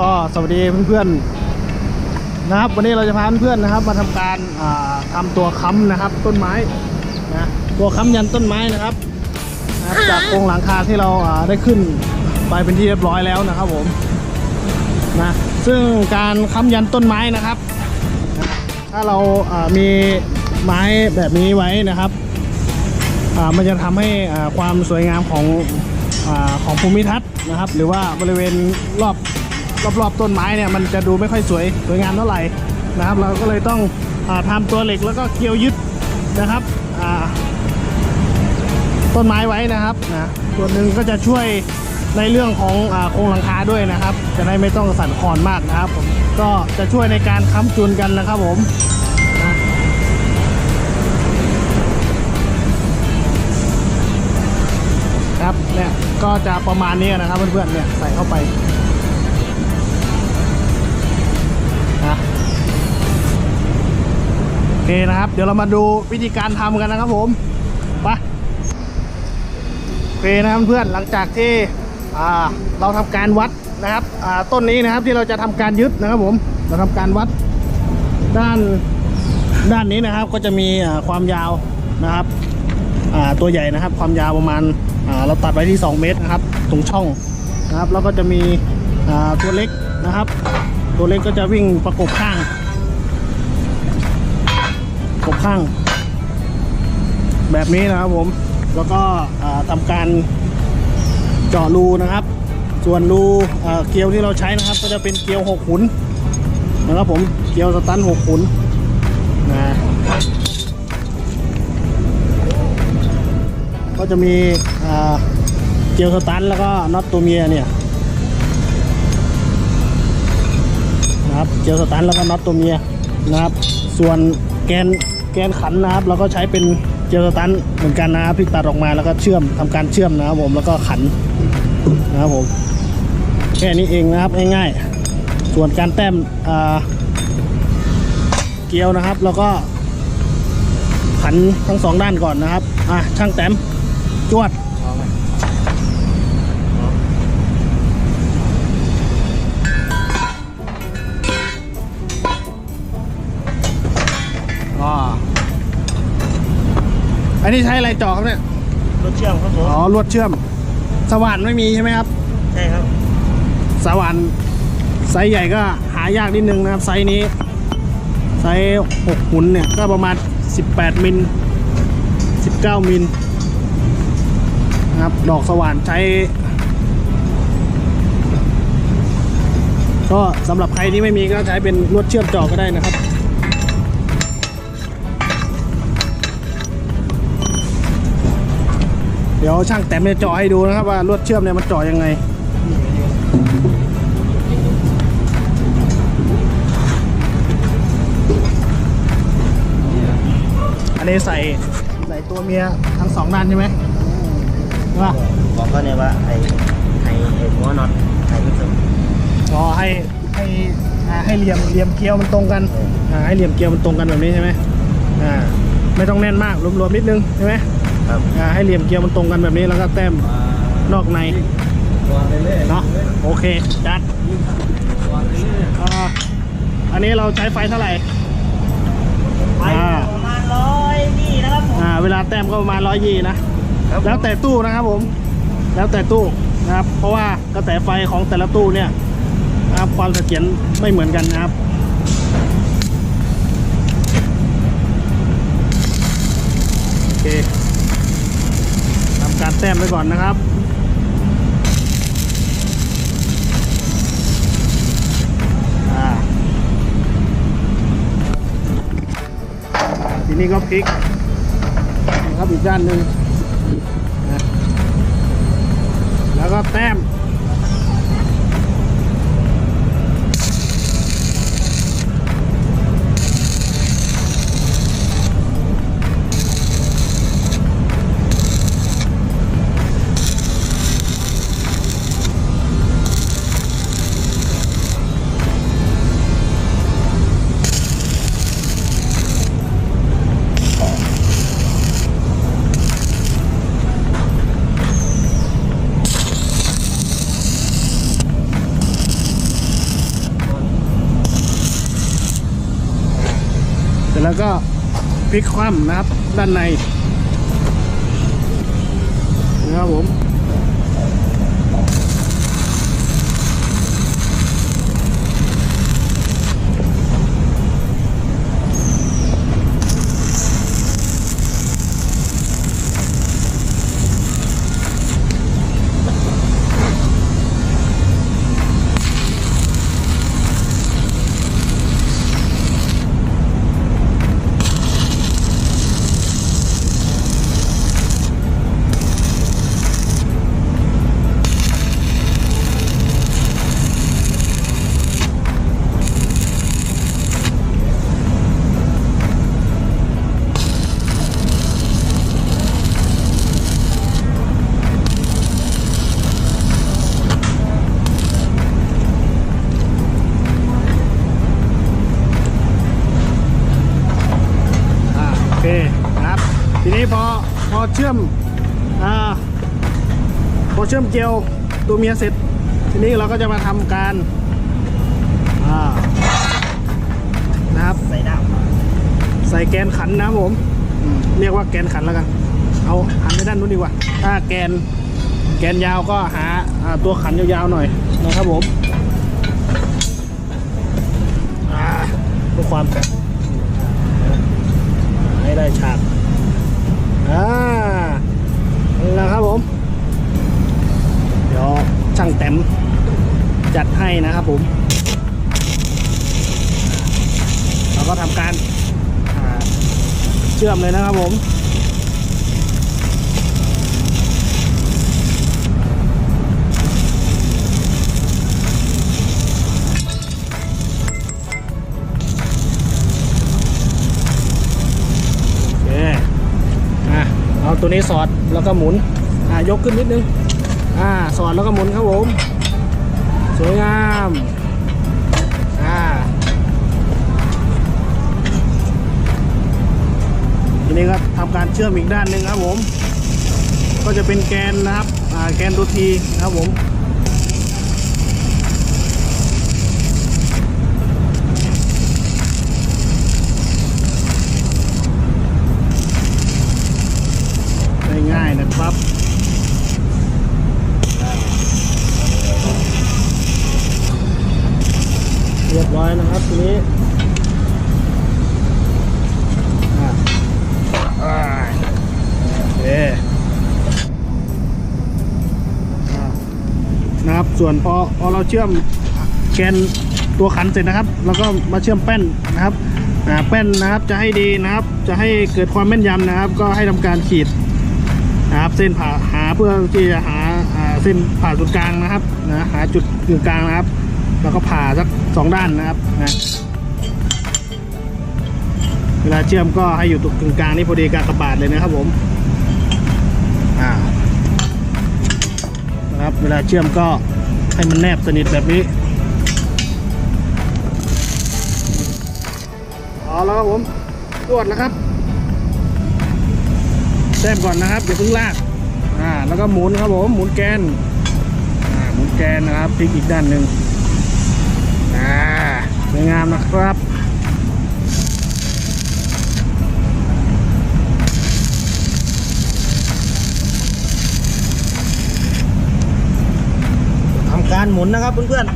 ก็สวัสดีเพื่อนๆนะครับ วันนี้เราจะพาเพื่อนๆนะครับ มาทำการอ่าทำตัวค้ำนะครับ ต้นไม้นะตัวค้ำยันต้นไม้นะครับนะครับจากโครงหลังคาที่เราอ่าได้ขึ้นไปเป็นที่เรียบร้อยแล้วนะครับผมนะซึ่งการค้ำยันต้นไม้นะครับนะถ้าเราอ่ามีไม้แบบนี้ไว้นะครับอ่ามันจะทำให้อ่าความสวยงามของอาของภูมิทัศน์นะครับ หรือว่าบริเวณรอบ รอบๆต้นไม้เนี่ยมันจะดูไม่ค่อยสวยสวยงามเท่าไหร่นะครับ เราก็เลยต้องอาทำตัวเหล็กแล้วก็เกลียวยึดนะครับต้นไม้ไว้นะครับนะส่วนหนึ่งก็จะช่วยในเรื่องของอโครงหลังคาด้วยนะครับ จะได้ไม่ต้องสั่นคลอนมากนะครับผมก็จะช่วยในการค้ำจุนกันนะครับผมนะครับเนี่ยก็จะประมาณนี้นะครับเพื่อนๆเนี่ยใส่เข้าไป เคนะครับ เดี๋ยวเรามาดูวิธีการทำกันนะครับผมไปโอเคนะครับเพื่อนหลังจากที่เราทำการวัดนะครับต้นนี้นะครับที่เราจะทำการยึดนะครับผมเราทำการวัดด้านด้านนี้นะครับก็จะมีความยาวนะครับตัวใหญ่นะครับ ความยาวประมาณาเราตัดไว้ที่ 2 เมตรนะครับ ตรงช่องนะครับ แล้วก็จะมีตัวเล็กนะครับ ตัวเล็กก็จะวิ่งประกบข้าง ประกบข้าง แบบนี้นะครับผม แล้วก็ทำการเจาะรูนะครับ ส่วนรูเกลียวที่เราใช้นะครับ ก็จะเป็นเกลียวหกขุนนะครับผมเกลียวสตันหกขุนนะก็จะมีเกลียวสตันแล้วก็น็อตตัวเมียเนี่ยนะครับเกลียวสตันแล้วก็น็อตตัวเมียนะครับ ส่วนแกน กนขันนะครับเราก็ใช้เป็นเกลียวสตันเหมือนกันนะครับที่ตัดออกมาแล้วก็เชื่อมทำการเชื่อมนะครับผมแล้วก็ขันนะครับผมแค่นี้เองนะครับง่ายๆ ส่วนการแต้มเกลียวนะครับแล้วก็ขันทั้งสองด้านก่อนนะครับอะช่างแต้มจวด อันนี้ใช้อะไรเจาะครับเนี่ย รถเชื่อมครับผมอ๋อลวดเชื่อม สว่านไม่มีใช่ไหมครับ ใช่ครับ สว่านไซส์ใหญ่ก็หายากนิดนึงนะครับ ไซส์นี้ ไซส์6หุ่นเนี่ยก็ประมาณ 18 มิล 19 มิลนะครับ ดอกสว่านใช้ ก็สำหรับใครที่ไม่มีก็ใช้เป็นลวดเชื่อมจอก็ได้นะครับ เดี๋ยวช่างแต้มจะเจาะให้ดูนะครับว่าลวดเชื่อมเนี่ยมันเจาะยังไงอันนี้ใส่ใส่ตัวเมียทั้งสองด้านใช่ไหมว่าบอกก็เนี่ยว่าไอ้ไอ้ไอ้หัวน็อตไอ้ไม่ถึงอ๋อให้ให้อ่าให้เหลี่ยมเหลี่ยมเกลียวมันตรงกันอ่าให้เหลี่ยมเกลียวมันตรงกันแบบนี้ใช่ไหมอ่าไม่ต้องแน่นมากรวมๆนิดนึงใช่ไหม ครับอ่าให้เหลี่ยมเกลียวมันตรงกันแบบนี้แล้วก็แต้มนอกในเนาะโอเคจัดอ่าอันนี้เราใช้ไฟเท่าไหร่ไปอ่าประมาณร้อยนี่นะครับผมอ่าเวลาแต้มก็ประมาณร้อยยี่นะแล้วแต่ตู้นะครับผม แล้วแต่ตู้นะครับ เพราะว่ากระแสไฟของแต่ละตู้เนี่ยนะครับความเสถียรไม่เหมือนกันนะครับโอเคทำ การแต้มไปก่อนนะครับอ่าทีนี้ก็พลิกนะครับอีกด้านหนึ่งแล้วก็แต้ม แล้วก็พลิกคว่ำนะครับ ด้านในนะครับผม เคครับ ทีนี้พอพอเชื่อมอ่าพอเชื่อมเจลตัวเมียเสร็จ ทีนี้เราก็จะมาทำการอ่านะครับใส่ดาวใส่แกนขันนะผมเรียกว่าแกนขันแล้วกัน เอาหันไปด้านนู้นดีกว่า ถ้าแกนแกนยาวก็หาตัวขันยาวๆหน่อยนะครับผมอ่าเพื่อความ ให้ได้ฉากอ่านี่แหละครับผม เดี๋ยวช่างแต้มจัดให้นะครับผม เราก็ทำการเชื่อมเลยนะครับผม เอาตัวนี้สอดแล้วก็หมุนอะยกขึ้นนิดนึงอ่าสอดแล้วก็หมุนครับผมสวยงามอ่าทีนี้ก็ทำการเชื่อมอีกด้านหนึ่งครับผม ก็จะเป็นแกนนะครับอ่าแกนตัวทีนะครับผม ส่วนพอพอเราเชื่อมแกนตัวขันเสร็จนะครับ แล้วก็มาเชื่อมแป้นนะครับแป้นนะครับจะให้ดีนะครับ จะให้เกิดความแม่นยำนะครับ ก็ให้ทำการขีดนะครับ เส้นผ่าหาเพื่อที่จะหาเส้นผ่าศูนย์กลางนะครับนะหาจุดกึ่งกลางนะครับ แล้วก็ผ่าสักสองด้านนะครับนะเวลาเชื่อมก็ให้อยู่ตรงกึ่งกลางนี่พอดีกากระบาทเลยนะครับผมอ่านะครับเวลาเชื่อมก็ ให้มันแนบสนิทแบบนี้เอาแล้วครับผมตรวจแล้วครับแต้มก่อนนะครับอย่าเพิ่งลากอ่าแล้วก็หมุนครับผมหมุนแกนอ่าหมุนแกนนะครับพลิกอีกด้านหนึ่งอ่าสวยงามนะครับ หมุนนะครับเพื่อน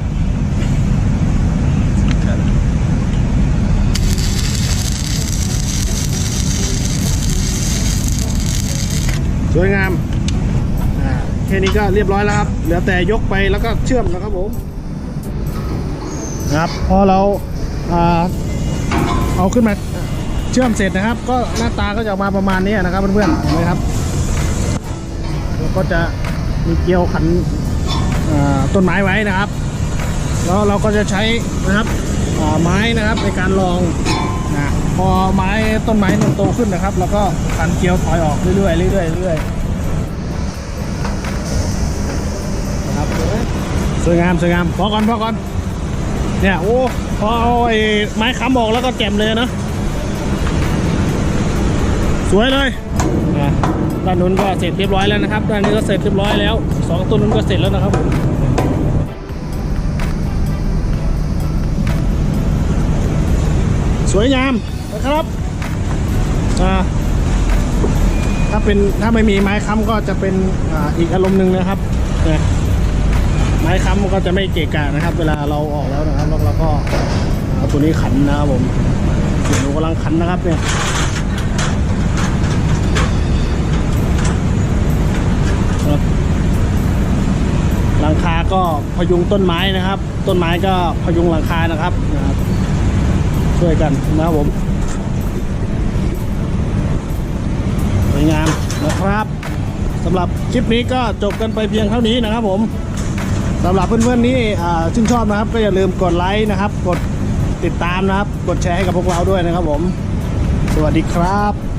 สวยงามอ่าแค่นี้ก็เรียบร้อยแล้วครับ เหลือแต่ยกไปแล้วก็เชื่อมนะครับผมครับ พอเราเอาขึ้นมาเชื่อมเสร็จนะครับ ก็หน้าตาก็จะออกมาประมาณนี้นะครับเพื่อนๆเห็นไหมครับ แล้วก็จะมีเกลียวขัน ต้นไม้ไว้นะครับ แล้วเราก็จะใช้นะครับไม้นะครับในการลองนะพอไม้ต้นไม้มันโตขึ้นนะครับ แล้วก็ขันเกลียวถอยออกเรื่อยๆเรื่อยๆเรื่อยๆนะครับสวยงามสวยงามพอก่อนพอก่อนเนี่ยโอ้พอเอาไอ้ไม้ค้ำออกแล้วก็แจ่มเลยนะสวยเลยอะ ด้านนู้นก็เสร็จเรียบร้อยแล้วนะครับ ด้านนี้ก็เสร็จเรียบร้อยแล้วสองต้นนู้นก็เสร็จแล้วนะครับผมสวยงามนะครับถ้าเป็นถ้าไม่มีไม้ค้ำก็จะเป็นออีกอารมณ์หนึ่งนะครับเนี่ยไม้ค้ำก็จะไม่เกะกะนะครับ เวลาเราออกแล้วนะครับแล้วเราก็เอาตัวนี้ขันนะครับผมเสียหนูกำลังขันนะครับเนี่ยครับหลังคา ก็พยุงต้นไม้นะครับ ต้นไม้ก็พยุงหลังคานะครับนะครับ ช่วยกันนะครับผมสวยงามนะครับสำหรับคลิปนี้ก็จบกันไปเพียงเท่านี้นะครับผมสำหรับเพื่อนๆนี้อ่าชื่นชอบนะครับ ก็อย่าลืมกดไลค์นะครับ กดติดตามนะครับ กดแชร์ให้กับพวกเราด้วยนะครับผม สวัสดีครับ